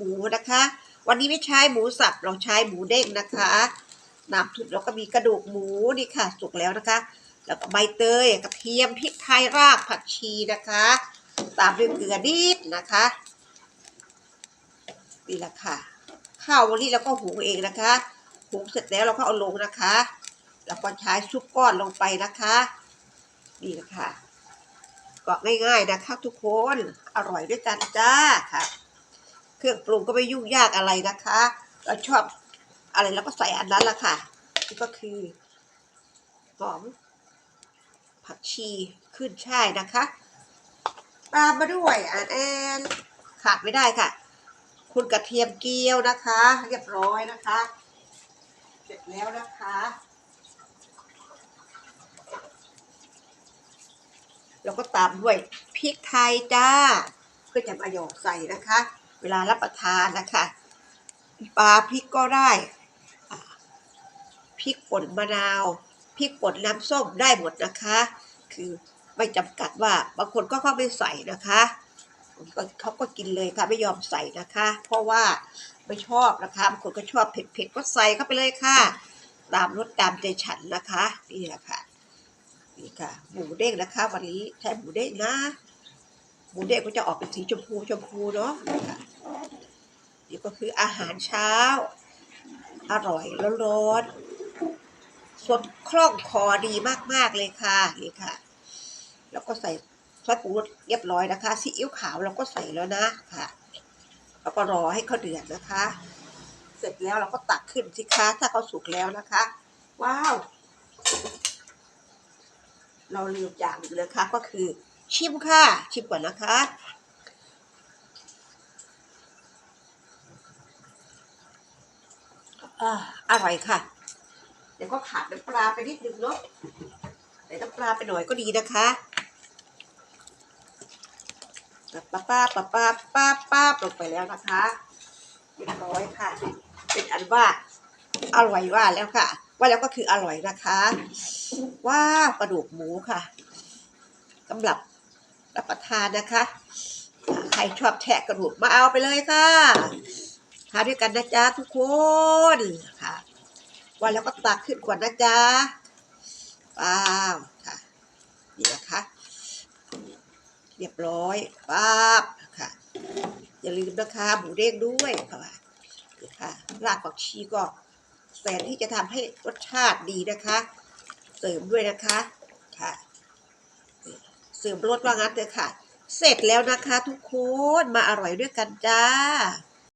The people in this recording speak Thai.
หมูนะคะ วันนี้ไม่ใช้หมูสับเราใช้หมูเด้งนะคะน้ำทุบแล้วก็มีกระดูกหมูนี่ค่ะ สุกแล้วนะคะ แล้วก็ใบเตยกระเทียมพริกไทยรากผักชีนะคะ ตามด้วยเกลือนิดนะคะนี่แหละค่ะข้าววันนี้เราก็หุงเองนะคะหุงเสร็จแล้วเราก็เอาลงนะคะแล้วก็ใช้ซุปก้อนลงไปนะคะนี่แหละค่ะก็ง่ายๆนะคะทุกคนอร่อยด้วยกันจ้าค่ะ เครื่องปรุงก็ไม่ยุ่งยากอะไรนะคะ เราชอบอะไรเราก็ใส่อันนั้นละค่ะนี่ก็คือหอมผักชีขึ้นช่ายนะคะ ตามมาด้วยอันแอนขาดไม่ได้ค่ะ คุณกระเทียมเกี๊ยวนะคะ เรียบร้อยนะคะ เสร็จแล้วนะคะแล้วก็ตามด้วยพริกไทยจ้า เพื่อจะมาหยอกใส่นะคะ เวลารับประทานนะคะปลาพริกก็ได้พริกป่นมะนาวพริกป่นน้ำส้มได้หมดนะคะ คือไม่จำกัดว่าบางคนก็เข้าไม่ใส่นะคะก็เขาก็กินเลยค่ะไม่ยอมใส่นะคะ เพราะว่าไม่ชอบนะคะบางคนก็ชอบเผ็ดๆก็ใส่เข้าไปเลยค่ะ ตามรสตามใจฉันนะคะนี่แหละค่ะนี่ค่ะหมูเด้งนะคะ วันนี้ใช้หมูเด้งนะหมูเด้งก็จะออกเป็นสีชมพูชมพูเนาะ ก็คืออาหารเช้า อร่อยร้อนๆสดคล่องคอดีมากๆเลยค่ะนี่ค่ะ แล้วก็ใส่ซอสปรุงรสเรียบร้อยนะคะซีอิ๊วขาวเราก็ใส่แล้วนะค่ะ แล้วก็รอให้เขาเดือดนะคะ เสร็จแล้วเราก็ตักขึ้นสิคะถ้าเขาสุกแล้วนะคะ ว้าว เราลืมอย่างหนึ่งนะคะก็คือชิมค่ะ ชิมก่อนนะคะ ออร่อยค่ะ เดี๋ยวก็ขาดน้ำปลาไปนิดนึงเนาะใส่น้ำปลาไปหน่อยก็ดีนะคะป้าป้าป้าป้าป้าป้าลงไปแล้วนะคะเรียบร้อยค่ะ เป็นอันว่าอร่อยว่าแล้วค่ะ ว่าแล้วก็คืออร่อยนะคะว้าวกระดูกหมูค่ะสำหรับรับประทานนะคะ ใครชอบแทะกระดูกมาเอาไปเลยค่ะ ทานด้วยกันนะจ๊ะทุกคนค่ะว่าแล้วก็ตักขึ้นก่อนนะจ๊ะว้าวค่ะนี่นะคะเรียบร้อยป๊าบค่ะ อย่าลืมนะคะหมูเด้งด้วยค่ะนี่ค่ะรากผักชีก็แสนที่จะทำให้รสชาติดีนะคะ เสริมด้วยนะคะค่ะ เสริมรสว่างั้นเถอะค่ะ เสร็จแล้วนะคะทุกคนมาอร่อยด้วยกันจ้า